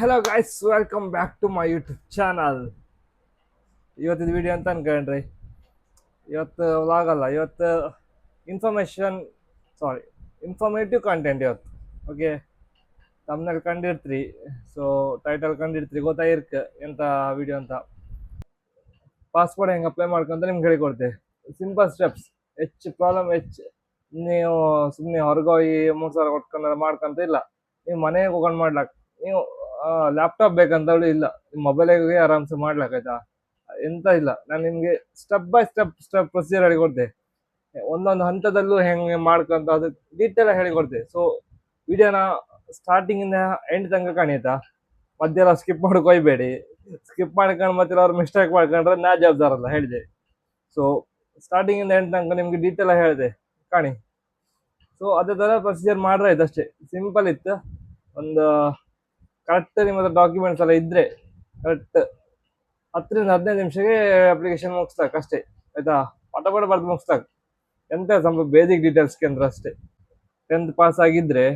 Hello guys welcome back to my YouTube channel ಇವತ್ತಿನ video ಅಂತ ಅನ್ಕೊಂಡ್ರಿ. ಇವತ್ತು ವ್ಲಾಗ್ ಅಲ್ಲ, ಇವತ್ತು ಇನ್ಫಾರ್ಮೇಷನ್ ಸಾರಿ ಇನ್ಫಾರ್ಮೇಟಿವ್ ಕಂಟೆಂಟ್ ಇವತ್ತು. ಓಕೆ ತಮ್ಮನಲ್ಲಿ ಕಂಡಿರ್ತೀರಿ ಸೊ ಟೈಟಲ್ ಕಂಡಿರ್ತೀರಿ, ಗೊತ್ತಾಗಿರ್ಕ ಎಂತ ವಿಡಿಯೋ ಅಂತ. ಪಾಸ್ಪೋರ್ಟ್ ಹೆಂಗೆ ಅಪ್ಲೈ ಮಾಡ್ಕೊಂತ ನಿಮ್ಗೆ ಹೇಳಿಕೊಡ್ತೆ. ಸಿಂಪಲ್ ಸ್ಟೆಪ್ಸ್ ಹೆಚ್ಚು ಪ್ರಾಬ್ಲಮ್ ಹೆಚ್ಚು ನೀವು ಸುಮ್ಮನೆ ಹೊರಗೋಗಿ ಮೂರು ಸಾವಿರ ಕೊಟ್ಕೊಂಡು ಮಾಡ್ಕೊಂತ ಇಲ್ಲ. ನೀವು ಮನೆಗೆ ಹೋಗೊಂಡು ಮಾಡ್ಲಾಕ್, ನೀವು ಲ್ಯಾಪ್ಟಾಪ್ ಬೇಕಂತ ಹೇಳಿ ಇಲ್ಲ. ಮೊಬೈಲಿಗೆ ಆರಾಮ್ಸೆ ಮಾಡ್ಲಾಕಾಯ್ತಾ ಎಂತ ಇಲ್ಲ. ನಾನು ನಿಮಗೆ step by step step procedure ಹೇಳಿಕೊಡ್ತೆ ಒಂದೊಂದು ಹಂತದಲ್ಲೂ ಹೆಂಗೆ ಮಾಡ್ಕೊಂತ ಅದು ಡೀಟೇಲ್ ಹೇಳಿಕೊಡ್ತೆ ಸೊ ವಿಡಿಯೋನ ಸ್ಟಾರ್ಟಿಂಗಿಂದ ಎಂಡ್ ತನಕ ಕಾಣಿತಾ ಮಧ್ಯ ಸ್ಕಿಪ್ ಮಾಡ್ಕೊಯ್ಬೇಡಿ ಸ್ಕಿಪ್ ಮಾಡ್ಕೊಂಡು ಮತ್ತೆ ಅವ್ರು ಮಿಸ್ಟೇಕ್ ಮಾಡ್ಕೊಂಡ್ರೆ ನಾ ಜವಾಬ್ದಾರಲ್ಲ ಹೇಳಿದೆ. ಸೊ ಸ್ಟಾರ್ಟಿಂಗಿಂದ ಎಂಡ್ ತನಕ ನಿಮ್ಗೆ ಡೀಟೇಲ್ ಹೇಳಿದೆ. ಕಾಣಿ. ಸೊ ಅದೇ ಥರ ಪ್ರೊಸೀಜರ್ ಮಾಡ್ರೆ ಆಯ್ತು ಅಷ್ಟೇ ಸಿಂಪಲ್ ಇತ್ತು. ಒಂದು ಕರೆಕ್ಟ್ ನಿಮ್ಮ ಹತ್ರ ಡಾಕ್ಯುಮೆಂಟ್ಸ್ ಎಲ್ಲ ಇದ್ರೆ ಕರೆಕ್ಟ್. ಹತ್ತರಿಂದ ಹದಿನೈದು ನಿಮಿಷಕ್ಕೆ ಅಪ್ಲಿಕೇಶನ್ ಮುಗಿಸ್ತಾಕ್ ಅಷ್ಟೇ, ಆಯ್ತಾ? ಪಟ ಪಟ ಬರ್ದು ಮುಗಿಸ್ತಾಕ್. ಎಂತ ಸ್ವಲ್ಪ ಬೇಸಿಕ್ ಡೀಟೇಲ್ಸ್ ಕೇಂದ್ರ ಅಷ್ಟೇ. ಟೆಂತ್ ಪಾಸ್ ಆಗಿದ್ರೆ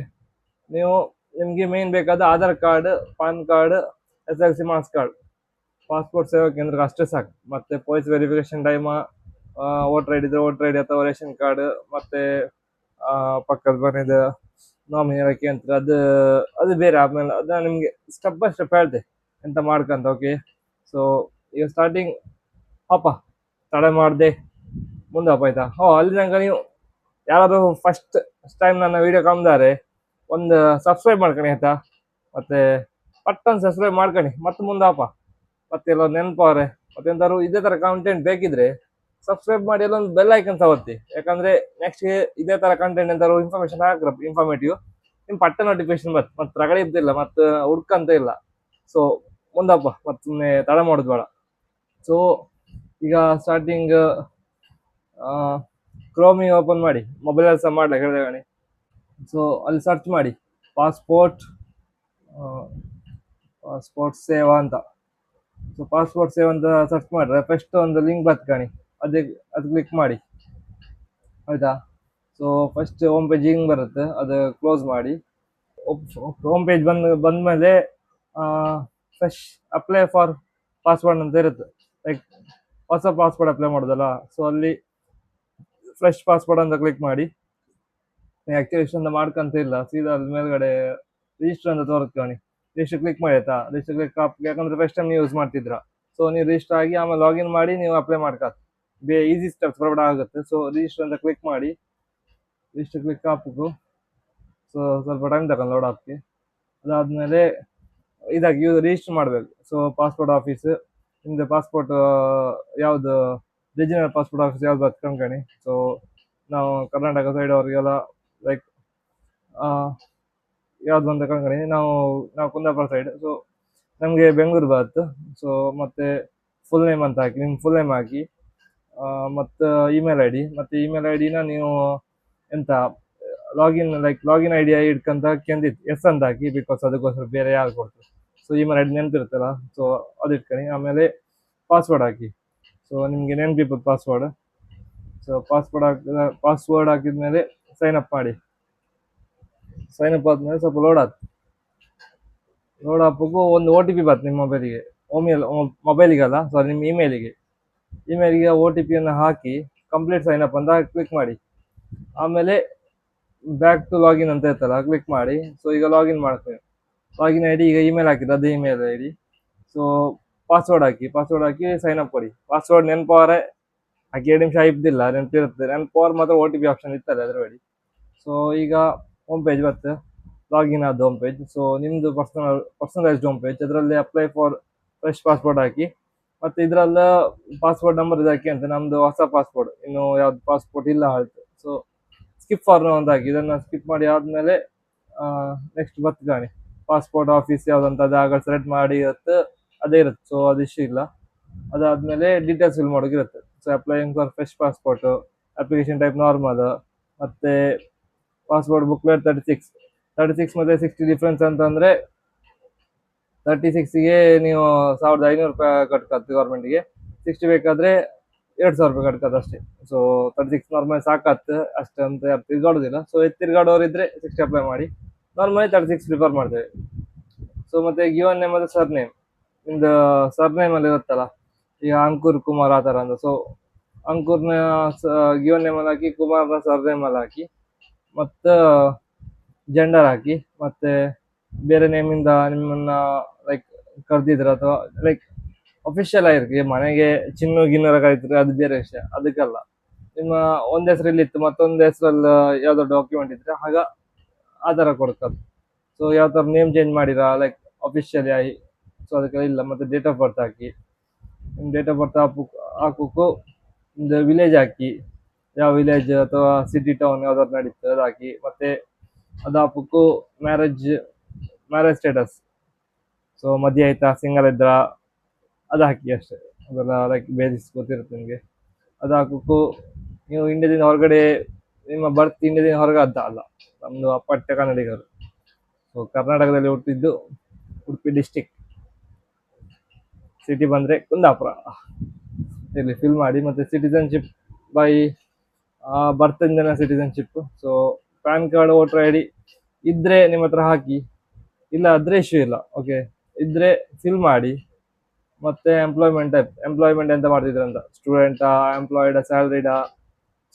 ನೀವು ನಿಮಗೆ ಮೇನ್ ಬೇಕಾದ Aadhaar card PAN card S L C marks card passport Seva ಕೇಂದ್ರಕ್ಕೆ ಅಷ್ಟೇ ಸಾಕು. ಮತ್ತೆ police verification time voter I D ಇದ್ರೆ ವೋಟರ್ ಐ ಡಿ ಅಥವಾ ರೇಷನ್ ಕಾರ್ಡ್ ಮತ್ತೆ ಪಕ್ಕದ ಮನೆದು ನಾಮಿನಿ ಅಂತ ಅದು ಅದು ಬೇರೆ ಆಮೇಲೆ ಅದನ್ನ ನಿಮಗೆ ಸ್ಟೆಪ್ ಬೈ ಸ್ಟೆಪ್ ಹೇಳ್ತೆ, ಎಂತ ಮಾಡ್ಕಂತ ಓಕೆ ಸೊ ಈಗ ಸ್ಟಾರ್ಟಿಂಗ್ ಅಪ್ಪ ತಡೆ ಮಾಡಿದೆ, ಮುಂದೆ ಅಪ್ಪ ಆಯ್ತಾ? ಹೋ, ಅಲ್ಲಿ ತನಕ ನೀವು ಯಾರಾದರೂ ಫಸ್ಟ್ ಟೈಮ್ ನನ್ನ ವಿಡಿಯೋ ಕಾಮ್ದಾರೆ ಒಂದು ಸಬ್ಸ್ಕ್ರೈಬ್ ಮಾಡ್ಕೊಳ್ಳಿ ಆಯ್ತಾ? ಮತ್ತೆ ಪಟ್ಟನ್ ಸಬ್ಸ್ಕ್ರೈಬ್ ಮಾಡ್ಕೊಳ್ಳಿ ಮತ್ತೆ ಮುಂದೆ ಅಪ್ಪ ಮತ್ತೆ ಎಲ್ಲ ನೆನಪವ್ರೆ ಮತ್ತೆ ಎಂತಾದ್ರು ಇದೇ ಥರ ಕಾಂಟೆಂಟ್ ಬೇಕಿದ್ರೆ ಸಬ್ಸ್ಕ್ರೈಬ್ ಮಾಡಿ ಅಲ್ಲೊಂದು ಬೆಲ್ ಐಕನ್ ಒತ್ತಿ ಯಾಕಂದ್ರೆ ನೆಕ್ಸ್ಟ್ ಇದೇ ತರ ಕಂಟೆಂಟ್ ಎಂತಾರು ಇನ್ಫಾರ್ಮೇಶನ್ ಹಾಕ್ರ ಇನ್ಫಾರ್ಮೇಟಿವ್ ನಿಮ್ ಪಟ್ಟ ನೋಟಿಫಿಕೇಶನ್ ಬತ್ ಮತ್ತೆ ರಗಳೆ ಇದ್ದಿಲ್ಲ, ಮತ್ತೆ ಹುಡ್ಕಂತ ಇಲ್ಲ. ಸೊ ಮುಂದಪ್ಪ ಮತ್ತೆ ತಡ ಮಾಡೋದು ಬೇಡ. ಸೊ ಈಗ ಸ್ಟಾರ್ಟಿಂಗ್ ಕ್ರೋಮಿ ಓಪನ್ ಮಾಡಿ. ಮೊಬೈಲ್ ಸಹ ಮಾಡ್ಲಿ ಹೇಳಿದೆ ಸೊ ಅಲ್ಲಿ ಸರ್ಚ್ ಮಾಡಿ. ಪಾಸ್ಪೋರ್ಟ್ ಪಾಸ್ಪೋರ್ಟ್ ಸೇವಾ ಅಂತ. ಸೊ ಪಾಸ್ಪೋರ್ಟ್ ಸೇವಾ ಅಂತ ಸರ್ಚ್ ಮಾಡ್ರೆ ಫಸ್ಟ್ ಒಂದು ಲಿಂಕ್ ಬತ್ಕಣಿ ಅದೇ, ಅದು ಕ್ಲಿಕ್ ಮಾಡಿ. ಆಯ್ತಾ? ಸೊ ಫಸ್ಟ್ ಹೋಮ್ ಪೇಜ್ ಹಿಂಗೆ ಬರುತ್ತೆ. ಅದು ಕ್ಲೋಸ್ ಮಾಡಿ. ಹೋಮ್ ಪೇಜ್ ಬಂದ ಬಂದಮೇಲೆ ಫ್ರೆಶ್ ಅಪ್ಲೈ ಫಾರ್ ಪಾಸ್ವರ್ಡ್ ಅಂತ ಇರುತ್ತೆ. ಲೈಕ್ ಹೊಸ ಪಾಸ್ವರ್ಡ್ ಅಪ್ಲೈ ಮಾಡೋದಲ್ಲ? ಸೊ ಅಲ್ಲಿ ಫ್ರೆಶ್ ಪಾಸ್ವರ್ಡ್ ಅಂತ ಕ್ಲಿಕ್ ಮಾಡಿ. ಆ್ಯಕ್ಟಿವೇಷನ್ ಅಂತ ಮಾಡ್ಕಂತ ಇಲ್ಲ. ಸೀದಾ ಅಲ್ಲಿ ಮೇಲ್ಗಡೆ ರಿಜಿಸ್ಟರ್ ಅಂತ ತೋರಿಸ್ಕೊಳ್ಳಿ ರಿಜಿಸ್ಟರ್ ಕ್ಲಿಕ್ ಮಾಡಿ ಆಯ್ತಾ? ರಿಜಿಸ್ಟರ್ ಕ್ಲಿಕ್ ಯಾಕಂದ್ರೆ ಫಸ್ಟ್ ಟೈಮ್ ನೀವು ಯೂಸ್ ಮಾಡ್ತಿದ್ರ ಸೊ ನೀವು ರಿಜಿಸ್ಟರ್ ಆಗಿ ಆಮೇಲೆ ಲಾಗಿನ್ ಮಾಡಿ, ನೀವು ಅಪ್ಲೈ ಮಾಡ್ಕ ಬೇ ಈಸಿ ಸ್ಟೆಪ್ಸ್ ಪ್ರೊವೈಡ್ ಆಗುತ್ತೆ. ಸೊ ರಿಜಿಸ್ಟರ್ ಅಂತ ಕ್ಲಿಕ್ ಮಾಡಿ. ರಿಜಿಸ್ಟರ್ ಕ್ಲಿಕ್ ಹಾಕ್ಬೇಕು ಸೊ ಸ್ವಲ್ಪ ಟೈಮ್ ತಗೊಂಡು ಲೋಡ್ ಹಾಕಿ. ಅದಾದಮೇಲೆ, ಇದಾಗಿ ಯೂಸ್ ರಿಜಿಸ್ಟರ್ ಮಾಡಬೇಕು. ಸೊ ಪಾಸ್ಪೋರ್ಟ್ ಆಫೀಸ್ ನಿಮ್ದು ಪಾಸ್ಪೋರ್ಟ್ ಯಾವುದು ರಿಜಿನಲ್ ಪಾಸ್ಪೋರ್ಟ್ ಆಫೀಸ್ ಯಾವ್ದು ಬರ್ತದೆ ಕಣ್ಕಣಿ ಸೊ ನಾವು ಕರ್ನಾಟಕ ಸೈಡ್ ಅವರಿಗೆಲ್ಲ ಲೈಕ್ ಯಾವ್ದು ಅಂತ ಕಣ್ಕಣಿ ನಾವು ನಾವು ಕುಂದಾಪುರ ಸೈಡ್ ಸೊ ನಮಗೆ ಬೆಂಗಳೂರು ಬರುತ್ತೆ. ಸೊ ಮತ್ತೆ ಫುಲ್ ನೇಮ್ ಅಂತ ಹಾಕಿ ನಿಮ್ಮ ಫುಲ್ ನೇಮ್ ಹಾಕಿ. ಮತ್ತು ಇಮೇಲ್ ಐ ಡಿ ಮತ್ತು ಇಮೇಲ್ ಐ ಡಿನ ನೀವು ಎಂತ login like login I D ಇಟ್ಕೊಂತ ಕೆಂದಿತ್ತು ಎಸ್ ಅಂತ ಹಾಕಿ ಬಿಕಾಸ್ ಅದಕ್ಕೋಸ್ಕರ ಬೇರೆ ಯಾರು ಕೊಡ್ತಾರೆ. ಸೊ ಇಮೇಲ್ ಐ ಡಿ ನೆನಪಿರುತ್ತಲ್ಲ ಸೊ ಅದು ಇಟ್ಕೊಳ್ಳಿ ಆಮೇಲೆ ಪಾಸ್ವರ್ಡ್ ಹಾಕಿ. ಸೊ ನಿಮಗೆ ನೆನಪಿರ್ಬೋದು ಪಾಸ್ವರ್ಡ್ ಸೊ ಪಾಸ್ವರ್ಡ್ ಹಾಕಿದ ಪಾಸ್ವರ್ಡ್ ಹಾಕಿದ್ಮೇಲೆ ಸೈನ್ ಅಪ್ ಮಾಡಿ. ಸೈನ್ ಅಪ್ ಆದಮೇಲೆ ಸ್ವಲ್ಪ ಲೋಡ್ ಆಯ್ತು ಲೋಡ್ ಹಾಕಬೇಕು ಒಂದು ಓ ಟಿ ಪಿ ಬಂತು ನಿಮ್ಮ ಮೊಬೈಲಿಗೆ ಓಮಿಯಲ್ ಮೊಬೈಲಿಗಲ್ಲ ಸಾರಿ ನಿಮ್ಮ ಇಮೇಲಿಗೆ ಇಮೇಲಿಗೆ ಓ ಟಿ ಪಿಯನ್ನು ಹಾಕಿ ಕಂಪ್ಲೀಟ್ ಸೈನ್ ಅಪ್ ಅಂತ ಕ್ಲಿಕ್ ಮಾಡಿ. ಆಮೇಲೆ ಬ್ಯಾಕ್ ಟು ಲಾಗಿನ್ ಅಂತ ಇರ್ತಲ್ಲ ಕ್ಲಿಕ್ ಮಾಡಿ. ಸೊ ಈಗ ಲಾಗಿನ್ ಮಾಡ್ತೇವೆ. ಲಾಗಿನ್ ಐ ಡಿ ಈಗ ಇಮೇಲ್ ಹಾಕಿದ್ದು, ಅದೇ email I D so password hockey password ಹಾಕಿ ಸೈನ್ ಅಪ್ ಕೊಡಿ. ಪಾಸ್ವರ್ಡ್ ನೆನ್ಪವರೇ ಹಾಕಿ ಎರಡು ನಿಮಿಷ ಇದ್ದಿಲ್ಲ ನೆನಪಿರುತ್ತೆ ನೆನಪವರ್ ಮಾತ್ರ ಓ ಟಿ ಪಿ ಆಪ್ಷನ್ ಇರ್ತದೆ ಅದರ ಸೊ ಈಗ ಹೋಮ್ ಪೇಜ್ ಬರ್ತದೆ. ಲಾಗಿನ್ ಆದ ಹೋಮ್ ಪೇಜ್ ಸೊ ನಿಮ್ಮದು ಪರ್ಸನಲ್ ಪರ್ಸನಲೈಸ್ಡ್ ಹೋಮ್ ಪೇಜ್ ಅದರಲ್ಲಿ ಅಪ್ಲೈ ಫಾರ್ ಫ್ರೆಶ್ ಪಾಸ್ಪೋರ್ಟ್ ಹಾಕಿ ಮತ್ತು ಇದ್ರಲ್ಲ ಪಾಸ್ಪೋರ್ಟ್ ನಂಬರ್ ಹಾಕಿ ಅಂತ, ನಮ್ದು ಹೊಸ ಪಾಸ್ಪೋರ್ಟ್ ಇನ್ನು ಯಾವ್ದು ಪಾಸ್ಪೋರ್ಟ್ ಇಲ್ಲ ಆಯ್ತು. ಸೊ ಸ್ಕಿಪ್ ಫಾರ್ಮ್ ಅಂತ ಹಾಕಿ, ಇದನ್ನ ಸ್ಕಿಪ್ ಮಾಡಿ ಆದ್ಮೇಲೆ ನೆಕ್ಸ್ಟ್ ಬರ್ತಿದ್ದಾನೆ. ಪಾಸ್ಪೋರ್ಟ್ ಆಫೀಸ್ ಯಾವ್ದಂತ ಜಾಗ ಸೆಲೆಕ್ಟ್ ಮಾಡಿ ಇರುತ್ತೆ, ಅದೇ ಇರುತ್ತೆ. ಸೊ ಅದು ಇಶ್ಯೂ ಇಲ್ಲ. ಅದಾದ್ಮೇಲೆ details fill ಮಾಡೋಕಿರುತ್ತೆ so applying for fresh passport application type normal ಮತ್ತೆ passport booklet thirty six thirty six ಮತ್ತೆ ಸಿಕ್ಸ್ಟಿ ಡಿಫ್ರೆನ್ಸ್ ಅಂತಂದರೆ ತರ್ಟಿ ಸಿಕ್ಸ್ಗೆ ನೀವು ಸಾವಿರದ ಐನೂರು ರೂಪಾಯಿ ಕಟ್ಕತ್ತೆ ಗೌರ್ಮೆಂಟಿಗೆ ಸಿಕ್ಸ್ಟಿ ಬೇಕಾದರೆ ಎರಡು ಸಾವಿರ ರೂಪಾಯಿ ಕಟ್ಕತ್ತೆ ಅಷ್ಟೇ. ಸೊ ತರ್ಟಿ ಸಿಕ್ಸ್ ನಾರ್ಮಲಿ ಸಾಕತ್ತೆ ಅಷ್ಟೇ ಅಂತ ಯಾರು ತಿರ್ಗಾಡೋದಿಲ್ಲ. ಸೊ ತಿರ್ಗಾಡೋರು ಇದ್ರೆ ಸಿಕ್ಸ್ಟಿ ಅಪ್ಲೈ ಮಾಡಿ. ನಾರ್ಮಲಿ ತರ್ಟಿ ಸಿಕ್ಸ್ ಪ್ರಿಫರ್ ಮಾಡ್ತೇವೆ. ಸೊ ಮತ್ತು ಗಿವನ್ ನೇಮ್ ಅದು ಸರ್ ನೇಮ್ ನಿಮ್ದು ಸರ್ ನೇಮಲ್ಲಿ ಇರುತ್ತಲ್ಲ, ಈಗ ಅಂಕುರ್ ಕುಮಾರ್ ಆ ಥರ ಅಂತ. ಸೊ ಅಂಕುರ್ನ ಗಿವನ್ ನೇಮಲ್ಲಿ ಹಾಕಿ, ಕುಮಾರ್ನ ಸರ್ ನೇಮಲ್ಲಿ ಹಾಕಿ, ಮತ್ತು ಜೆಂಡರ್ ಹಾಕಿ, ಮತ್ತೆ ಬೇರೆ ನೇಮಿಂದ ನಿಮ್ಮನ್ನ ಲೈಕ್ ಕರೆದಿದ್ರ ಅಥವಾ ಲೈಕ್ ಅಫಿಷಿಯಲ್ ಆಗಿರ್ತೀವಿ ಮನೆಗೆ ಚಿನ್ನು ಗಿನ್ನರ ಕರೀತಾರೆ, ಅದು ಬೇರೆ ವಿಷಯ, ಅದಕ್ಕಲ್ಲ. ನಿಮ್ಮ ಒಂದ್ ಹೆಸರಲ್ಲಿ ಇತ್ತು, ಮತ್ತೊಂದು ಹೆಸರಲ್ಲಿ ಯಾವ್ದೋ ಡಾಕ್ಯುಮೆಂಟ್ ಇದ್ರೆ, ಆಗ ಆ ಥರ ಸೊ ಯಾವ ಥರ ನೇಮ್ ಚೇಂಜ್ ಮಾಡಿರಾ ಲೈಕ್ ಅಫಿಷಿಯಲಿ ಆಗಿ. ಸೊ ಅದಕ್ಕೆ ಇಲ್ಲ, ಮತ್ತೆ ಡೇಟ್ ಆಫ್ ಬರ್ತ್ ಹಾಕಿ. ನಿಮ್ಮ ಡೇಟ್ ಆಫ್ ಬರ್ತ್ ಹಾಕು ಹಾಕೋಕ್ಕೂ ಒಂದು ವಿಲೇಜ್ ಹಾಕಿ. ಯಾವ ವಿಲೇಜ್ ಅಥವಾ ಸಿಟಿ ಟೌನ್ ಯಾವ್ದಾದ್ರು ನಡೀತದೆ ಅದು ಹಾಕಿ ಮತ್ತೆ ಅದು ಮ್ಯಾರೇಜ್ ಮ್ಯಾರೇಜ್ ಸ್ಟೇಟಸ್ ಸೊ ಮದುವೆ ಆಯ್ತಾ ಸಿಂಗಲ್ ಇದ್ರ, ಅದು ಹಾಕಿ ಅಷ್ಟೇ. ಅದೆಲ್ಲ ಲೈಕ್ ಬೇಸಿಸ್ ಗೊತ್ತಿರುತ್ತೆ ನಿಮಗೆ. ಅದು ಹಾಕೋಕ್ಕೂ ನೀವು ಇಂಡಿಯಾದಿಂದ ಹೊರಗಡೆ, ನಿಮ್ಮ ಬರ್ತ್ ಇಂಡಿಯಾದಿಂದ ಹೊರಗೆ ಅದ್ದ ಅಲ್ಲ. ನಮ್ಮದು ಅಪ್ಪಟ್ಟೆ ಕನ್ನಡಿಗರು. ಸೊ ಕರ್ನಾಟಕದಲ್ಲಿ ಹುಟ್ಟಿದ್ದು ಉಡುಪಿ ಡಿಸ್ಟಿಕ್ ಸಿಟಿ ಬಂದರೆ ಕುಂದಾಪುರ. ಇಲ್ಲಿ ಫಿಲ್ ಮಾಡಿ ಮತ್ತು citizenship by ಬರ್ತಿಂದನೇ citizenship so PAN card voter I D ಇದ್ದರೆ ನಿಮ್ಮ ಹತ್ರ ಹಾಕಿ. ಇಲ್ಲ, ಆದರೆ ಇಶ್ಯೂ ಇಲ್ಲ. ಓಕೆ ಇದ್ರೆ ಫಿಲ್ ಮಾಡಿ. ಮತ್ತೆ ಎಂಪ್ಲಾಯ್ಮೆಂಟ್ ಟೈಪ್ ಎಂಪ್ಲಾಯ್ಮೆಂಟ್ ಎಂತ ಮಾಡ್ತಿದ್ರೆ ಅಂತ ಸ್ಟೂಡೆಂಟಾ ಎಂಪ್ಲಾಯ್ಡಾ ಸ್ಯಾಲ್ರಿಡಾ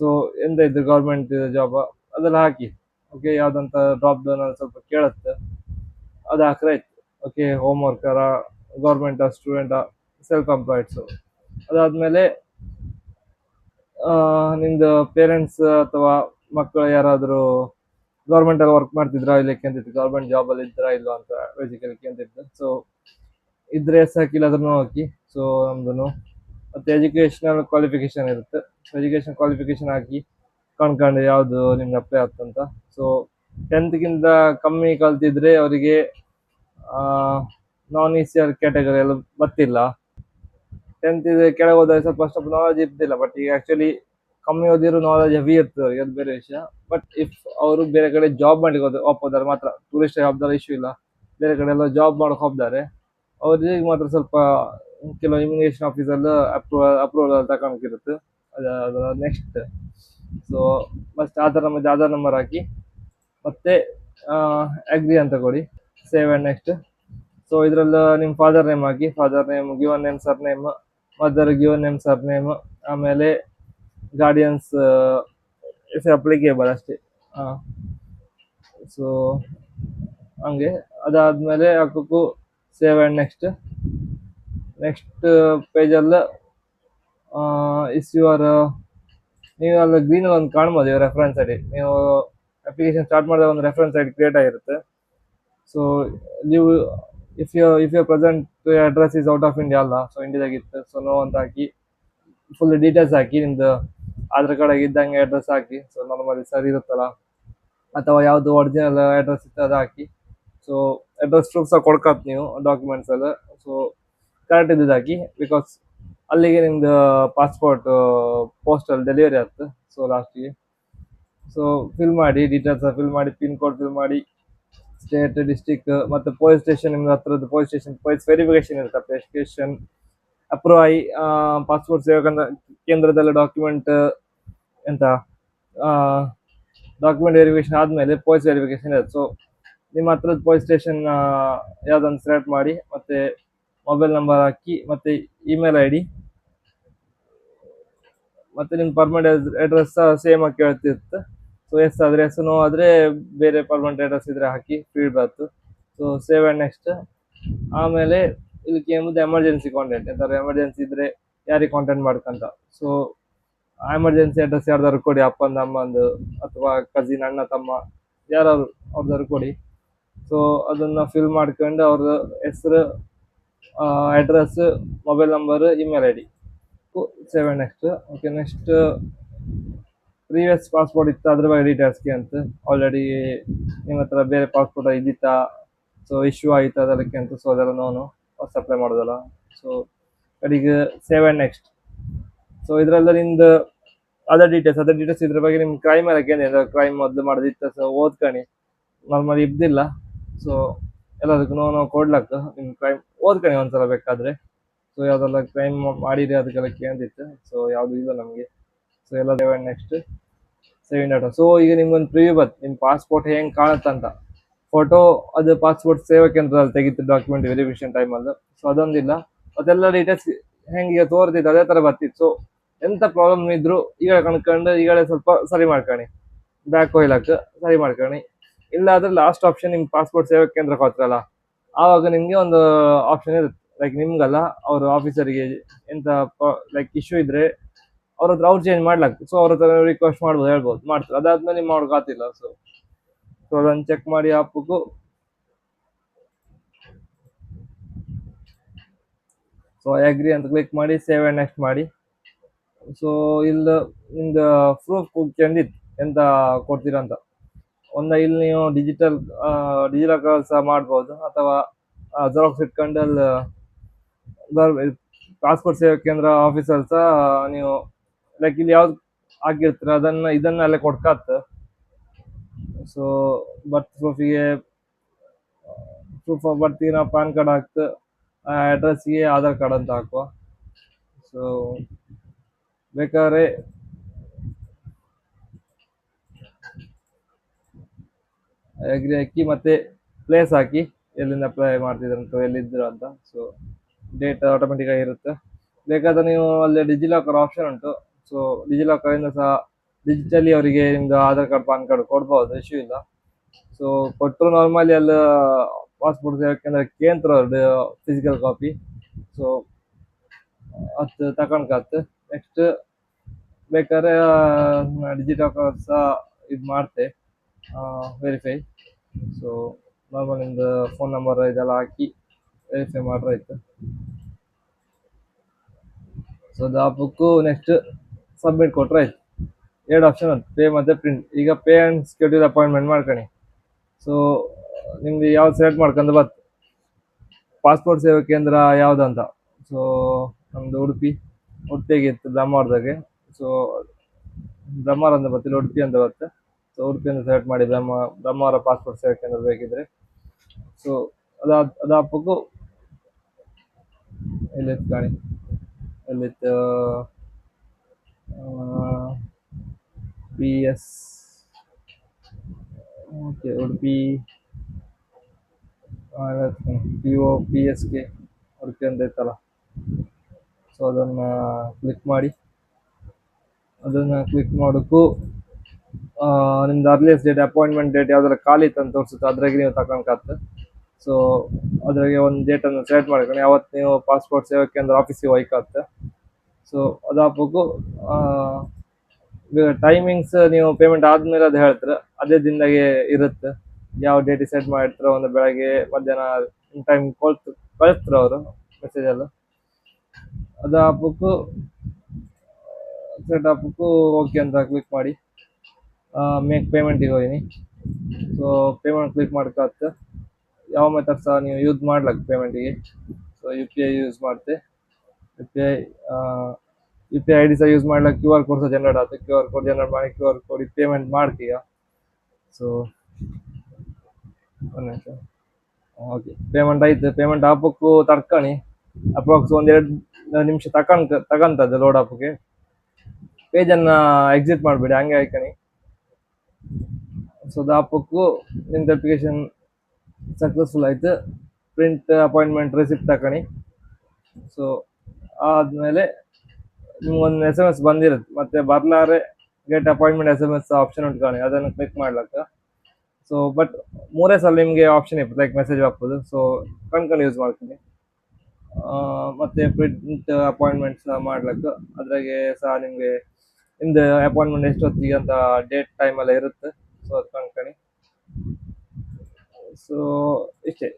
ಸೊ ಎಂತ ಇದ್ರೆ ಗೌರ್ಮೆಂಟ್ ಜಾಬ್ ಅದೆಲ್ಲ ಹಾಕಿ. ಓಕೆ ಯಾವ್ದಂತ ಡ್ರಾಪ್ ಡೌನ್ ಸ್ವಲ್ಪ ಕೇಳುತ್ತೆ. ಅದು ಹಾಕ್ರೆ ಇತ್ತು. ಓಕೆ ಹೋಮ್ ವರ್ಕರ ಗೌರ್ಮೆಂಟಾ ಸ್ಟೂಡೆಂಟಾ ಸೆಲ್ಫ್ ಎಂಪ್ಲಾಯ್ಡ್ಸು ಅದಾದಮೇಲೆ ನಿಮ್ದು ಪೇರೆಂಟ್ಸ್ ಅಥವಾ ಮಕ್ಕಳು ಯಾರಾದರೂ ಗೌರ್ಮೆಂಟಲ್ಲಿ ವರ್ಕ್ ಮಾಡ್ತಿದ್ರಾ ಇಲ್ಲ ಕೇಂತಿತ್ತು ಗೌರ್ಮೆಂಟ್ ಜಾಬಲ್ಲಿ ಇದ್ರಾ ಇಲ್ವಾ ಅಂತ ಬೇಸಿಕಲಿ ಕೇಂತಿತ್ತು ಸೊ ಇದ್ರೆ ಸಾಕಿಲ್ಲ ಅದನ್ನು ಹಾಕಿ. ಸೊ ನಮ್ದು ಮತ್ತೆ ಎಜುಕೇಶನಲ್ ಕ್ವಾಲಿಫಿಕೇಶನ್ ಇರುತ್ತೆ. ಎಜುಕೇಶನ್ ಕ್ವಾಲಿಫಿಕೇಶನ್ ಹಾಕಿ ಕಾಣ್ಕೊಂಡು ಯಾವ್ದು ನಿಮ್ಗೆ ಅಪ್ಲೈ ಆಗ್ತಂತ ಸೊ ಟೆಂತ್ಗಿಂತ ಕಮ್ಮಿ ಕಲ್ತಿದ್ರೆ ಅವರಿಗೆ non E C R category ಎಲ್ಲ ಬರ್ತಿಲ್ಲ. ಟೆಂತ್ ಇದೆ ಕೆಳಗೆ ಹೋದಾಗ ಸ್ವಲ್ಪ ಅಷ್ಟು ನಾಲೆಜ್ ಇರ್ತಿಲ್ಲ ಬಟ್ ಈಗ ಆ್ಯಕ್ಚುಲಿ ಕಮ್ಮಿ ಓದಿರೋ ನಾಲೆಜ್ ಹೆವಿ ಇರ್ತದೆ ಅವ್ರಿಗೆ, ಅದು ಬೇರೆ ವಿಷಯ. ಬಟ್ ಇಫ್ ಅವರು ಬೇರೆ ಕಡೆ ಜಾಬ್ ಮಾಡ್ಲಿಕ್ಕೆ ಹೋದ ಒಪ್ಪೋದಾರೆ ಮಾತ್ರ ಟೂರಿಸ್ಟ್ ಹೋಗ್ದಾರೆ ಇಶ್ಯೂ ಇಲ್ಲ. ಬೇರೆ ಕಡೆ ಎಲ್ಲ ಜಾಬ್ ಮಾಡಕ್ಕೆ ಹೋಗ್ತಾರೆ. ಅವ್ರಿಗೆ ಮಾತ್ರ ಸ್ವಲ್ಪ ಕೆಲವು ಇಮಿಗ್ರೇಷನ್ ಆಫೀಸಲ್ಲಿ ಅಪ್ರೂವಲ್ ಅಪ್ರೂವಲ್ ತಗೊಂಡಿರುತ್ತೆ ಅದು next so must Aadhaar number Aadhaar number ಹಾಕಿ. ಮತ್ತೆ ಅಗ್ರಿ ಅಂತ ಕೊಡಿ. ಸೇವ್ ಆ್ಯಂಡ್ ನೆಕ್ಸ್ಟ್ ಸೊ ಇದರಲ್ಲಿ ನಿಮ್ಮ ಫಾದರ್ ನೇಮ್ ಹಾಕಿ. Father name given name surname mother given name surname ಆಮೇಲೆ ಗಾರ್ಡಿಯನ್ಸ್ ಇಸ್ ಅಪ್ಲಿಕೇಬಲ್ ಅಷ್ಟೇ. ಹಾಂ. ಸೊ ಹಂಗೆ. ಅದಾದಮೇಲೆ ಹಾಕೋಕ್ಕೂ ಸೇವ್ ಆ್ಯಂಡ್ ನೆಕ್ಸ್ಟ್ ನೆಕ್ಸ್ಟ್ ಪೇಜಲ್ಲಿ ಇಸ್ ಯುವರ್ ನೀವು ಅಲ್ಲಿ ಗ್ರೀನ್ ಒಂದು ಕಾಣ್ಬೋದು ಇವ್ರ ರೆಫರೆನ್ಸ್ ಐಡಿ ನೀವು ಅಪ್ಲಿಕೇಶನ್ ಸ್ಟಾರ್ಟ್ ಮಾಡಿದಾಗ ಒಂದು ರೆಫರೆನ್ಸ್ ಐಡಿ ಕ್ರಿಯೇಟ್ ಆಗಿರುತ್ತೆ. ಸೊ ನೀವು if you if you present address is out of India ಅಲ್ಲ ಸೊ ಇಂಡಿಯಾದಾಗಿತ್ತು ಸೊ ನೋ ಅಂತ ಹಾಕಿ ಫುಲ್ ಡೀಟೇಲ್ಸ್ ಹಾಕಿ ನಿಮ್ದು ಆಧಾರ್ ಕಡೆ ಇದ್ದಂಗೆ ಅಡ್ರೆಸ್ ಹಾಕಿ. ಸೊ ನಾರ್ಮಲಿ ಸರಿ ಇರುತ್ತಲ್ಲ? ಅಥವಾ ಯಾವುದು ಒರಿಜಿನಲ್ ಅಡ್ರೆಸ್ ಇತ್ತು ಅದು ಹಾಕಿ. ಸೊ ಅಡ್ರೆಸ್ ಪ್ರೂಫ್ ಸಹ ಕೊಡ್ಕತ್ ನೀವು ಡಾಕ್ಯುಮೆಂಟ್ಸ್ ಎಲ್ಲ. ಸೊ ಕರೆಕ್ಟ್ ಇದ್ದಿದ್ದು ಹಾಕಿ. ಬಿಕಾಸ್ ಅಲ್ಲಿಗೆ ನಿಮ್ದು ಪಾಸ್ಪೋರ್ಟ್ ಪೋಸ್ಟಲ್ ಡೆಲಿವರಿ ಆಯ್ತು ಸೊ ಲಾಸ್ಟಿಗೆ ಸೊ ಫಿಲ್ ಮಾಡಿ ಡೀಟೇಲ್ಸ್ ಫಿಲ್ ಮಾಡಿ ಪಿನ್ ಕೋಡ್ ಫಿಲ್ ಮಾಡಿ. ಸ್ಟೇಟ್ ಡಿಸ್ಟಿಕ್ ಮತ್ತು ಪೊಲೀಸ್ ಸ್ಟೇಷನ್ ನಿಮ್ದು ಹತ್ರದ ಪೊಲೀಸ್ ಸ್ಟೇಷನ್ ಪೊಲೀಸ್ ವೆರಿಫಿಕೇಷನ್ ಇರುತ್ತೆ. ಅಪ್ಲಿಕೇಶನ್ ಅಪ್ರೂವ್ ಆಗಿ ಪಾಸ್ಪೋರ್ಟ್ ಸೇವಾ ಕೇಂದ್ರದಲ್ಲಿ ಡಾಕ್ಯುಮೆಂಟ್ ಎಂತ ಡಾಕ್ಯುಮೆಂಟ್ ವೆರಿಫಿಕೇಶನ್ ಆದಮೇಲೆ ಪೊಲೀಸ್ ವೆರಿಫಿಕೇಶನ್ ಇದೆ ಸೊ ನಿಮ್ಮ ಹತ್ರದ ಪೊಲೀಸ್ ಸ್ಟೇಷನ್ ಯಾವುದನ್ನು ಸೆಲೆಕ್ಟ್ ಮಾಡಿ, ಮತ್ತೆ ಮೊಬೈಲ್ ನಂಬರ್ ಹಾಕಿ, ಮತ್ತೆ ಇಮೇಲ್ ಐ ಡಿ ಮತ್ತೆ ನಿಮ್ಮ ಪರ್ಮನೆಂಟ್ ಅಡ್ರೆಸ್ ಸೇಮ್ ಆಗಿ ಕೇಳ್ತಿರುತ್ತೆ. ಸೊ ಎಸ್ ಆದರೆ ಎಸ್ ನೋ ಆದರೆ ಬೇರೆ ಪರ್ಮನೆಂಟ್ ಅಡ್ರೆಸ್ ಇದ್ರೆ ಹಾಕಿ ಫೀಡ್ ಬರ್ತು ಸೊ ಸೇವ್ ಆ್ಯಂಡ್ ನೆಕ್ಸ್ಟ್ ಆಮೇಲೆ ಇದಕ್ಕೆ ಮುಂದೆ ಎಮರ್ಜೆನ್ಸಿ ಕಾಂಟೆಂಟ್ ಎಂತಾದ್ರು ಎಮರ್ಜೆನ್ಸಿ ಇದ್ರೆ ಯಾರಿಗೆ ಕಾಂಟೆಂಟ್ ಮಾಡ್ಕಂತ. ಸೊ ಎಮರ್ಜೆನ್ಸಿ ಅಡ್ರೆಸ್ ಯಾರ್ದಾರು ಕೊಡಿ ಅಪ್ಪಂದು ಅಮ್ಮಂದು ಅಥವಾ ಕಸಿನ್ ಅಣ್ಣ, ತಮ್ಮ ಯಾರು ಅವ್ರದ್ದಾರು ಕೊಡಿ. ಸೊ ಅದನ್ನ ಫಿಲ್ ಮಾಡ್ಕೊಂಡು ಅವ್ರ ಹೆಸರು address mobile number email I D seven next okay next previous passport ಇತ್ತು, ಅದ್ರ ಬಗ್ಗೆ ಡೀಟೇಲ್ಸ್ಗೆ ಅಂತ ಆಲ್ರೆಡಿ ನಿಮ್ಮ ಹತ್ರ ಬೇರೆ ಪಾಸ್ಪೋರ್ಟ್ ಇದ್ದಿತ್ತಾ? ಸೊ ಇಶ್ಯೂ ಆಯಿತು ಅದಕ್ಕೆ ಅಂತ ಸೊ ಅದೆಲ್ಲ ನಾನು ಹೊಸ ಅಪ್ಲೈ ಮಾಡೋದಲ್ಲ. ಸೊ ಕಡೆಗೆ ಸೇವ್ ಆ್ಯಂಡ್ ನೆಕ್ಸ್ಟ್ ಸೊ ಇದರಲ್ಲ ನಿಮ್ದು ಅದರ್ ಡೀಟೇಲ್ಸ್ ಅದರ್ ಡೀಟೇಲ್ಸ್ ಇದ್ರ ಬಗ್ಗೆ ನಿಮ್ಗೆ ಕ್ರೈಮ್ ಎಲ್ಲ ಕೇಳಿದ್ರೆ ಕ್ರೈಮ್ ಮೊದಲು ಮಾಡೋದಿತ್ತು ಸೊ ಓದ್ಕಣಿ. ನಾರ್ಮಲ್ ಇದ್ದಿಲ್ಲ. ಸೊ ಎಲ್ಲದಕ್ಕೂ ನಾವು ಕೊಡ್ಲಕ್ಕ ನಿಮ್ಮ ಕ್ರೈಮ್ ಓದ್ಕಣಿ ಒಂದ್ಸಲ ಬೇಕಾದ್ರೆ. ಸೊ ಯಾವುದೆಲ್ಲ ಕ್ರೈಮ್ ಮಾಡಿರಿ ಅದಕ್ಕೆಲ್ಲ ಕೇಂದಿತ್ತು ಸೊ ಯಾವುದು ಇಲ್ಲ ನಮಗೆ. ಸೊ ಎಲ್ಲ ನೆಕ್ಸ್ಟ್ ಸೇವಿಂಗ್ ಡಾಟಾ ಸೊ ಈಗ ನಿಮ್ಗೊಂದು ಪ್ರಿವ್ಯೂ ಬತ್ತು ನಿಮ್ಮ ಪಾಸ್ಪೋರ್ಟ್ ಹೆಂಗೆ ಕಾಣುತ್ತಂತ. ಫೋಟೋ ಅದು ಪಾಸ್ಪೋರ್ಟ್ ಸೇವಾ ಕೇಂದ್ರದಲ್ಲಿ ತೆಗಿತು ಡಾಕ್ಯುಮೆಂಟ್ ವೆರಿಫಿಕೇಶನ್ ಟೈಮಲ್ಲಿ ಸೊ ಅದೊಂದಿಲ್ಲ. ಅದೆಲ್ಲ ಡೀಟೇಲ್ಸ್ ಹೆಂಗೆ ತೋರ್ತಿತ್ತು ಅದೇ ತರ ಬರ್ತಿತ್ತು. ಸೊ ಎಂತ ಪ್ರಾಬ್ಲಮ್ ಇದ್ರು ಈಗ ಕಣ್ಕೊಂಡು, ಈಗಲೇ ಸ್ವಲ್ಪ ಸರಿ ಮಾಡ್ಕೊಳ್ಳಿ ಬ್ಯಾಕ್ ಹೋಯ್ಲಕ್ಕೆ ಸರಿ ಮಾಡ್ಕೊಳ್ಳಿ ಇಲ್ಲ ಆದ್ರೆ ಲಾಸ್ಟ್ ಆಪ್ಷನ್ ನಿಮ್ಗೆ ಪಾಸ್ಪೋರ್ಟ್ ಸೇವಾ ಕೇಂದ್ರಕ್ಕೆ ಹೋಗ್ತಾರಲ್ಲ ಆವಾಗ ನಿಮ್ಗೆ ಒಂದು ಆಪ್ಷನ್ ಇರುತ್ತೆ. ಲೈಕ್ ನಿಮ್ಗಲ್ಲ, ಅವ್ರ ಆಫೀಸರಿಗೆ ಎಂತ ಲೈಕ್ ಇಶ್ಯೂ ಇದ್ರೆ ಅವ್ರ ಹತ್ರ ಅವ್ರು ಚೇಂಜ್ ಮಾಡ್ಲಾಕ್ ಸೊ ಅವ್ರ ಹತ್ರ ರಿಕ್ವೆಸ್ಟ್ ಮಾಡ್ಬೋದು, ಹೇಳ್ಬೋದು, ಮಾಡ್ತಾರೆ. ಅದಾದ್ಮೇಲೆ ನಿಮ್ಮ ಅವ್ರಿಗೆ ಆತಿಲ್ಲ ಸೊ ಸೊ ಅದನ್ನ ಚೆಕ್ ಮಾಡಿ ಹಾಕ್ಬೇಕು ಸೊ ಅಗ್ರಿ ಅಂತ ಕ್ಲಿಕ್ ಮಾಡಿ ಸೇವ್ ಅಂಡ್ ನೆಕ್ಸ್ಟ್ ಮಾಡಿ. ಸೊ ಇಲ್ಲಿ ನಿಮ್ದು ಪ್ರೂಫ್ ಕೇಂದಿತ್ತು ಎಂತ ಕೊಡ್ತೀರಾ ಅಂತ. ಒಂದ ಇಲ್ಲಿ ನೀವು ಡಿಜಿಟಲ್ ಡಿಜಿಟಲ್ ಸಹ ಮಾಡ್ಬೋದು, ಅಥವಾ ಜೆರಾಕ್ಸ್ ಇಟ್ಕೊಂಡು ಅಲ್ಲಿ ಪಾಸ್ಪೋರ್ಟ್ ಸೇವಾ ಕೇಂದ್ರ ಆಫೀಸಲ್ಲಿ ಸಹ ನೀವು ಲೈಕ್ ಇಲ್ಲಿ ಯಾವ್ದು ಹಾಕಿರ್ತೀರ, ಅದನ್ನ, ಇದನ್ನ ಅಲ್ಲೇ ಕೊಡ್ಕಾತ್. ಸೊ ಬರ್ತ್ ಪ್ರೂಫಿಗೆ ಪ್ರೂಫ್ ಆಫ್ ಬರ್ತಿಗೆ ನಾವು ಪ್ಯಾನ್ ಕಾರ್ಡ್ ಹಾಕ್ತು ಅಡ್ರೆಸ್ಗೆ ಆಧಾರ್ ಕಾರ್ಡ್ ಅಂತ ಹಾಕುವ ಸೊ ಬೇಕಾದ್ರೆ ಅಗ್ರಿ ಹಾಕಿ ಮತ್ತೆ ಪ್ಲೇಸ್ ಹಾಕಿ ಎಲ್ಲಿಂದ ಅಪ್ಲೈ ಮಾಡ್ತಿದ್ರಂತ ಎಲ್ಲಿದ್ದರು ಅಂತ ಸೊ ಡೇಟ್ ಆಟೋಮೆಟಿಕ್ ಆಗಿರುತ್ತೆ ಬೇಕಾದ್ರೆ ನೀವು ಅಲ್ಲಿ ಡಿಜಿಲಾಕರ್ ಆಪ್ಷನ್ ಉಂಟು ಸೊ ಡಿಜಿಲಾಕರಿಂದ ಸಹ ಡಿಜಿಟಲಿ ಅವರಿಗೆ ನಿಮ್ದು ಆಧಾರ್ ಕಾರ್ಡ್ ಪಾನ್ ಕಾರ್ಡ್ ಕೊಡ್ಬೋದು ಇಶ್ಯೂ ಇಲ್ಲ. ಸೊ ಕೊಟ್ಟರು ನಾರ್ಮಲಿ ಅಲ್ಲಿ ಪಾಸ್ಪೋರ್ಟ್ ಯಾಕೆಂದ್ರೆ ಕೇಂದ್ರ ಫಿಸಿಕಲ್ ಕಾಪಿ ಸೊ ಅದು ತಕೊಂಡ್ಕತ್ತು ನೆಕ್ಸ್ಟ್ ಬೇಕಾದ್ರೆ ಡಿಜಿಲಾಕರ್ ಸಹ ಇದು ಮಾಡ್ತೆ. ವೆರಿಫೈ ಸೊ ನಾರ್ಮಲ್ ನಿಮ್ದು ಫೋನ್ ನಂಬರ್ ಇದೆಲ್ಲ ಹಾಕಿ ವೆರಿಫೈ ಮಾಡ್ರಾಯ್ತು ಸೊ ಅದು ಬುಕ್ಕು ನೆಕ್ಸ್ಟ್ ಸಬ್ಮಿಟ್ ಕೊಟ್ರೆ ಆಯ್ತು. ಎರಡು ಆಪ್ಷನ್ ಬಂತು ಪೇ ಮತ್ತು ಪ್ರಿಂಟ್ ಈಗ ಪೇ ಆ್ಯಂಡ್ ಸ್ಕೆಡ್ಯೂಲ್ ಅಪಾಯಿಂಟ್ಮೆಂಟ್ ಮಾಡ್ಕೊಳ್ಳಿ ಸೊ ನಿಮ್ದು ಯಾವ್ದು ಸೆಲೆಕ್ಟ್ ಮಾಡ್ಕೊಂಡು ಬತ್ತು. ಪಾಸ್ಪೋರ್ಟ್ ಸೇವಾ ಕೇಂದ್ರ ಯಾವ್ದು ಅಂತ ಸೊ ನಮ್ಮದು ಉಡುಪಿ ಇತ್ತು ಬ್ರಹ್ಮಾವರದಾಗೆ. ಸೊ ಬ್ರಹ್ಮಾವರ ಅಂತ ಬರ್ತಿಲ್ಲ ಉಡುಪಿ ಅಂತ ಬರುತ್ತೆ. ಸೊ ಉಡುಪಿ ಅಂತ ಸೆಲೆಕ್ಟ್ ಮಾಡಿ ಬ್ರಹ್ಮ, ಬ್ರಹ್ಮಾವರ ಪಾಸ್ಪೋರ್ಟ್ ಸೇವಾ ಕೇಂದ್ರ ಬೇಕಿದ್ರೆ. ಸೊ ಅದಾದ ಅದಾಪಕ್ಕೂ ಎಲ್ಲಿತ್ತು ಕಾಣಿ ಎಲ್ಲಿತ್ತು P S okay Udupi P O P ಎಸ್ಗೆ ಉಡುಪಿ ಅಂತ ಇತ್ತಲ್ಲ ಸೊ ಅದನ್ನು ಕ್ಲಿಕ್ ಮಾಡಿ ಅದನ್ನು ಕ್ಲಿಕ್ ಮಾಡೋಕ್ಕೂ ನಿಮ್ದು ಅರ್ಲಿಯಸ್ಟ್ ಡೇಟ್ ಅಪಾಯಿಂಟ್ಮೆಂಟ್ ಡೇಟ್ ಯಾವ್ದಾರ ಖಾಲಿ ಅಂತ ತೋರಿಸುತ್ತೆ ಅದ್ರಾಗೆ ನೀವು ತಗೊಂಡ್ಕತ್ತೆ ಸೊ ಅದ್ರಾಗೆ ಒಂದು ಡೇಟನ್ನು ಸೆಲೆಕ್ಟ್ ಮಾಡ್ಕೊಂಡು ಯಾವತ್ತು ನೀವು ಪಾಸ್ಪೋರ್ಟ್ ಸೇವಾ ಕೇಂದ್ರ ಆಫೀಸಿಗೆ ಹೋಯ್ಕತ್ತೆ ಸೊ ಅದಾಪಕ್ಕೂ ಟೈಮಿಂಗ್ಸ್ ನೀವು ಪೇಮೆಂಟ್ ಆದ್ಮೇಲೆ ಅದು ಹೇಳ್ತಾರೆ? ಅದೇ ದಿನದಾಗೆ ಇರುತ್ತೆ. ಯಾವ ಡೇಟ್ ಸೆಟ್ ಮಾಡಿರ್ತಾರೋ ಒಂದು ಬೆಳಗ್ಗೆ, ಮಧ್ಯಾಹ್ನ ಟೈಮ್ ಕೊಳ್ತು, ಕಳಿಸ್ತಾರೆ ಅವರು ಮೆಸೇಜ್ ಎಲ್ಲ? ಅದು ಹಾಕ್ಬೇಕು ಸೆಟ್ ಹಾಕ್ಬೇಕು ಓಕೆ ಅಂತ ಕ್ಲಿಕ್ ಮಾಡಿ. ಮೇಕ್ ಪೇಮೆಂಟಿಗೆ ಹೋಗಿನಿ ಸೊ ಪೇಮೆಂಟ್ ಕ್ಲಿಕ್ ಮಾಡ್ಕೊತ್ತೆ ಯಾವ ಮೆಥಡ್ ಸಹ ನೀವು ಯೂಸ್ ಮಾಡ್ಲಕ್ಕೆ ಪೇಮೆಂಟಿಗೆ so U P I use ಮಾಡ್ತೆ. U P I U P I D ಸಹ ಯೂಸ್ ಮಾಡ್ಲಿಕ್ಕೆ ಕ್ಯೂ ಆರ್ ಕೋಡ್ ಸಹ ಜನರೇಟ್ ಆಗುತ್ತೆ. ಕ್ಯೂ ಆರ್ ಕೋಡ್ ಜನರೇಟ್ ಮಾಡಿ ಕ್ಯೂ ಆರ್ ಕೋಡ್ ಪೇಮೆಂಟ್ ಮಾಡ್ತೀಯ ಸೊ ಒಂದು ನಿಮಿಷ. ಓಕೆ ಪೇಮೆಂಟ್ ಆಯ್ತು. ಪೇಮೆಂಟ್ ಹಾಪಕ್ಕೂ ತಡ್ಕಣಿ ಅಪ್ರಾಕ್ಸ್ ಒಂದೆರಡು ನಿಮಿಷ ತಕೊಂಡ್ ತಗೊಂತದ್ದು ಲೋಡ್ ಹಾಪಕ್ಕೆ ಪೇಜನ್ನು ಎಕ್ಸಿಟ್ ಮಾಡಬೇಡಿ. ಹಂಗೆ ಹಾಕಣಿ ಸೊ ದಾಪಕ್ಕೂ ನಿಮ್ದು ಅಪ್ಲಿಕೇಶನ್ ಸಕ್ಸಸ್ಫುಲ್ ಆಯ್ತು. ಪ್ರಿಂಟ್ ಅಪಾಯಿಂಟ್ಮೆಂಟ್ ರೆಸಿಪ್ಟ್ ತಗೊಳ್ಳಿ ಸೊ ಆದಮೇಲೆ ನಿಮ್ಗೊಂದು ಎಸ್ ಎಂ ಎಸ್ ಬಂದಿರುತ್ತೆ. ಮತ್ತೆ ಬರ್ಲಾರೆ get appointment S M S option ಉಂಟ್ಕೊಳ್ಳಿ ಅದನ್ನು ಕ್ಲಿಕ್ ಮಾಡ್ಲಕ್ಕ. ಸೊ ಬಟ್ ಮೂರೇ ಸಲ ನಿಮಗೆ ಆಪ್ಷನ್ ಇರ್ತದೆ ಲೈಕ್ ಮೆಸೇಜ್ ಹಾಕ್ಬೋದು. ಸೊ ಕಣ್ಕೊಂಡು ಯೂಸ್ ಮಾಡ್ತೀನಿ. ಮತ್ತೆ ಪ್ರಿಂಟ್ ಅಪಾಯಿಂಟ್ಮೆಂಟ್ಸ್ ಮಾಡ್ಲಕ್ಕ. ಅದ್ರಾಗೆ ಸಹ ನಿಮಗೆ ನಿಮ್ದು ಅಪಾಯಿಂಟ್ಮೆಂಟ್ ಎಷ್ಟೊತ್ತಿಗೆ ಅಂತ ಡೇಟ್ ಟೈಮ್ ಎಲ್ಲ ಇರುತ್ತೆ. ಸೊ ಅದು ಕಣ್ಕೊಳ್ಳಿ ಸೊ ಇಷ್ಟೇ.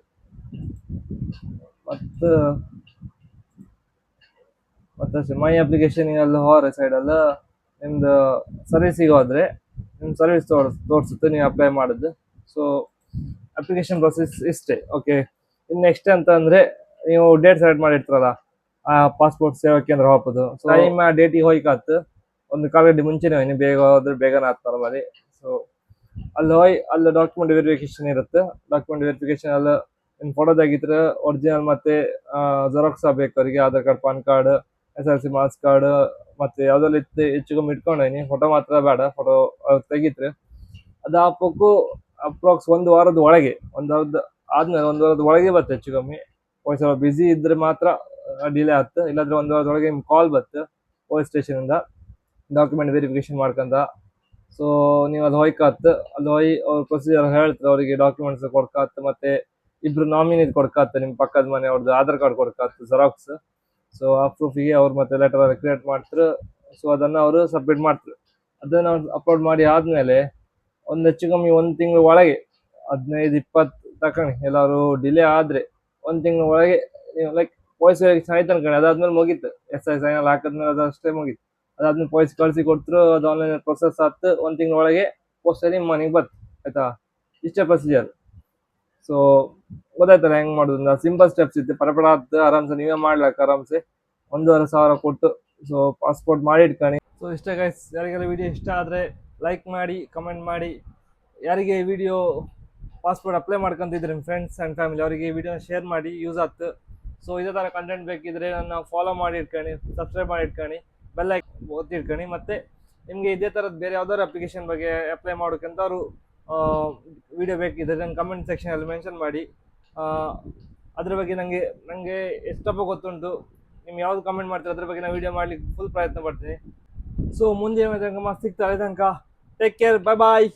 ಮತ್ತು ಮತ್ತಷ್ಟೇ ಮೈ ಅಪ್ಲಿಕೇಶನ್ ಅಲ್ಲಿ ಹೋರೆ ಸೈಡಲ್ಲ ನಿಮ್ದು ಸರ್ವಿಸಿಗೆ ಹೋದ್ರೆ ನಿಮ್ಮ ಸರ್ವಿಸ್ ತೋರ್ಸ್ ತೋರಿಸುತ್ತೆ ನೀವು ಅಪ್ಲೈ ಮಾಡಿದ್ದು ಸೊ ಅಪ್ಲಿಕೇಶನ್ ಪ್ರೊಸೆಸ್ ಇಷ್ಟೇ ಓಕೆ ಇನ್ನು ನೆಕ್ಸ್ಟ್ ಅಂತ ಅಂದ್ರೆ ನೀವು ಡೇಟ್ ಸೆಲೆಕ್ಟ್ ಮಾಡಿರ್ತಾರಲ್ಲ ಆ ಪಾಸ್ಪೋರ್ಟ್ ಸೇವಾ ಕೇಂದ್ರ ಹೋಗೋದು ಸೊ ಟೈಮ್ ಆ ಡೇಟಿಗೆ ಹೋಯ್ಕಾತು ಒಂದು ಕಾಲಗಡ್ಡೆ ಮುಂಚೆನೇ ಹೋಯ್ನಿ ಬೇಗ ಹೋದ್ರೆ ಬೇಗನೆ ಆಗ್ತಾರ ಮರಿ ಸೊ ಅಲ್ಲಿ ಹೋಯ್ ಅಲ್ಲಿ ಡಾಕ್ಯುಮೆಂಟ್ ವೆರಿಫಿಕೇಶನ್ ಇರುತ್ತೆ. ಡಾಕ್ಯುಮೆಂಟ್ ವೆರಿಫಿಕೇಶನ್ ಅಲ್ಲಿ ನಿಮ್ ಫೋಟೋ ತೆಗಿದ್ರೆ ಒರಿಜಿನಲ್ ಮತ್ತೆ ಜೆರಾಕ್ಸ್ ಬೇಕು ಅವರಿಗೆ Aadhaar card PAN card S L C marks card ಮತ್ತೆ ಯಾವ್ದ್ರಲ್ಲಿ ಇತ್ತು ಹೆಚ್ಚು ಕಮ್ಮಿ ಇಟ್ಕೊಂಡೀನಿ ಫೋಟೋ ಮಾತ್ರ ಬೇಡ ಫೋಟೋ ತೆಗಿತ್ರಿ. ಅದು ಹಾಕೋಕ್ಕೂ ಅಪ್ರಾಕ್ಸ್ ಒಂದು ವಾರದ ಒಳಗೆ, ಒಂದು ವಾರದ ಆದ್ಮೇಲೆ ಒಂದು ವಾರದ ಒಳಗೆ ಬರ್ತದೆ ಹೆಚ್ಚು ಕಮ್ಮಿ. ಪೊಲೀಸ್ ಸ್ವಲ್ಪ ಬಿಸಿ ಇದ್ರೆ ಮಾತ್ರ ಡಿಲೇ ಆಗುತ್ತೆ ಇಲ್ಲಾಂದ್ರೆ ಒಂದು ವಾರದೊಳಗೆ ನಿಮ್ಗೆ ಕಾಲ್ ಬರುತ್ತೆ ಪೊಲೀಸ್ ಸ್ಟೇಷನಿಂದ ಡಾಕ್ಯುಮೆಂಟ್ ವೆರಿಫಿಕೇಶನ್ ಮಾಡ್ಕೊಂಡ ಸೊ ನೀವು ಅಲ್ಲಿ ಹೋಯ್ಕಾತ್ ಅಲ್ಲಿ ಹೋಯ್ ಅವ್ರ ಪ್ರೊಸೀಜರ್ ಹೇಳ್ತಾರೆ ಅವರಿಗೆ ಡಾಕ್ಯುಮೆಂಟ್ಸ್ ಕೊಡ್ಕಾತ್ ಮತ್ತೆ ಇಬ್ರು ನಾಮಿನಿ ಕೊಡ್ಕಾತ್ ನಿಮ್ಮ ಪಕ್ಕದ ಮನೆ ಅವ್ರದ್ದು ಆಧಾರ್ ಕಾರ್ಡ್ ಕೊಡ್ಕಾತ್ ಜೆರಾಕ್ಸ್ ಸೊ ಆ ಪ್ರೂಫಿಗೆ ಅವ್ರು ಮತ್ತೆ ಲೆಟರ್ ಕ್ರಿಯೇಟ್ ಮಾಡ್ತಾರೆ ಸೊ ಅದನ್ನ ಅವರು ಸಬ್ಮಿಟ್ ಮಾಡ್ತಾರೆ ಅದನ್ನ ಅಪ್ಲೋಡ್ ಮಾಡಿ ಆದ್ಮೇಲೆ ಒಂದು ಹೆಚ್ಚು ಕಮ್ಮಿ ಒಂದು ತಿಂಗಳ ಒಳಗೆ, ಹದಿನೈದು, ಇಪ್ಪತ್ತು ತಕೊಂಡಿ ಎಲ್ಲರೂ ಡಿಲೇ ಆದ್ರೆ ಒಂದು ತಿಂಗಳ ಒಳಗೆ, ನೀವು ಲೈಕ್ ಪೊಲೀಸ್ ಸಾಯ್ತು ಅನ್ಕೊಂಡು ಅದಾದ್ಮೇಲೆ ಮುಗೀತು. ಎಸ್ ಐ ಸೈನಲ್ಲಿ ಹಾಕಿದ್ಮೇಲೆ ಅದು ಅಷ್ಟೇ ಮುಗೀತು. ಅದಾದ್ಮೇಲೆ ಪೊಲೀಸ್ ಕಳಿಸಿ ಕೊಡ್ತರು ಅದು ಆನ್ಲೈನ್ ಪ್ರೊಸೆಸ್ ಆತು. ಒಂದು ತಿಂಗಳ ಒಳಗೆ ನಿಮ್ಮ ಮನೆಗೆ ಬತ್ತು ಆಯ್ತಾ? ಇಷ್ಟೇ ಪ್ರೊಸೀಜರ್ ಸೊ ಗೊತ್ತಾಯ್ತಲ್ಲ ಹೆಂಗ್ ಮಾಡೋದು ಸಿಂಪಲ್ ಸ್ಟೆಪ್ಸ್ ಇತ್ತು. ಪರಪಡ ಆತು, ಆರಾಮ್ಸೆ. ನೀವೇ ಮಾಡ್ಲಾಕ ಆರಾಮ್ಸೆ. ಒಂದೂವರೆ ಸಾವಿರ ಕೊಟ್ಟು ಸೊ ಪಾಸ್ಪೋರ್ಟ್ ಮಾಡಿ ಇಟ್ಕೊಳ್ಳಿ ಸೊ ಇಷ್ಟ ಗೈಸ್ ಯಾರಿಗೆಲ್ಲ ವಿಡಿಯೋ ಇಷ್ಟ ಆದರೆ ಲೈಕ್ ಮಾಡಿ ಕಮೆಂಟ್ ಮಾಡಿ. ಯಾರಿಗೆ ವಿಡಿಯೋ ಪಾಸ್ಪೋರ್ಟ್ ಅಪ್ಲೈ ಮಾಡ್ಕೊಂತಿದ್ರೆ ನಿಮ್ಮ ಫ್ರೆಂಡ್ಸ್ ಆ್ಯಂಡ್ ಫ್ಯಾಮಿಲಿ ಅವರಿಗೆ ಈ ವಿಡಿಯೋನ ಶೇರ್ ಮಾಡಿ ಯೂಸ್ ಆಯ್ತು ಸೊ ಇದೇ ಥರ ಕಂಟೆಂಟ್ ಬೇಕಿದ್ರೆ ನನ್ನ ಫಾಲೋ ಮಾಡಿ ಇಟ್ಕೊಳ್ಳಿ ಸಬ್ಸ್ಕ್ರೈಬ್ ಮಾಡಿ ಇಟ್ಕೊಳ್ಳಿ ಬೆಲ್ಲೈಕ್ ಇಟ್ಕೊಳ್ಳಿ ಮತ್ತು ನಿಮಗೆ ಇದೇ ಥರದ್ದು ಬೇರೆ ಯಾವ್ದಾದ್ರು ಅಪ್ಲಿಕೇಶನ್ ಬಗ್ಗೆ ಅಪ್ಲೈ ಮಾಡೋಕ್ಕಂತವ್ರು ವಿಡಿಯೋ ಬೇಕಿದ್ದರೆ ನಂಗೆ ಕಮೆಂಟ್ ಸೆಕ್ಷನಲ್ಲಿ ಮೆನ್ಷನ್ ಮಾಡಿ. ಅದ್ರ ಬಗ್ಗೆ ನನಗೆ ನನಗೆ ಎಷ್ಟಪ್ಪ ಗೊತ್ತುಂಟು. ನಿಮ್ಗೆ ಯಾವ್ದು ಕಮೆಂಟ್ ಮಾಡ್ತೀರ, ಅದ್ರ ಬಗ್ಗೆ ನಾನು ವಿಡಿಯೋ ಮಾಡಲಿಕ್ಕೆ ಫುಲ್ ಪ್ರಯತ್ನ ಪಡ್ತೀನಿ. ಸೊ ಮುಂದಿನ ತನಕ ಸಿಗ್ತಾರೆ ತನಕ. Take care bye bye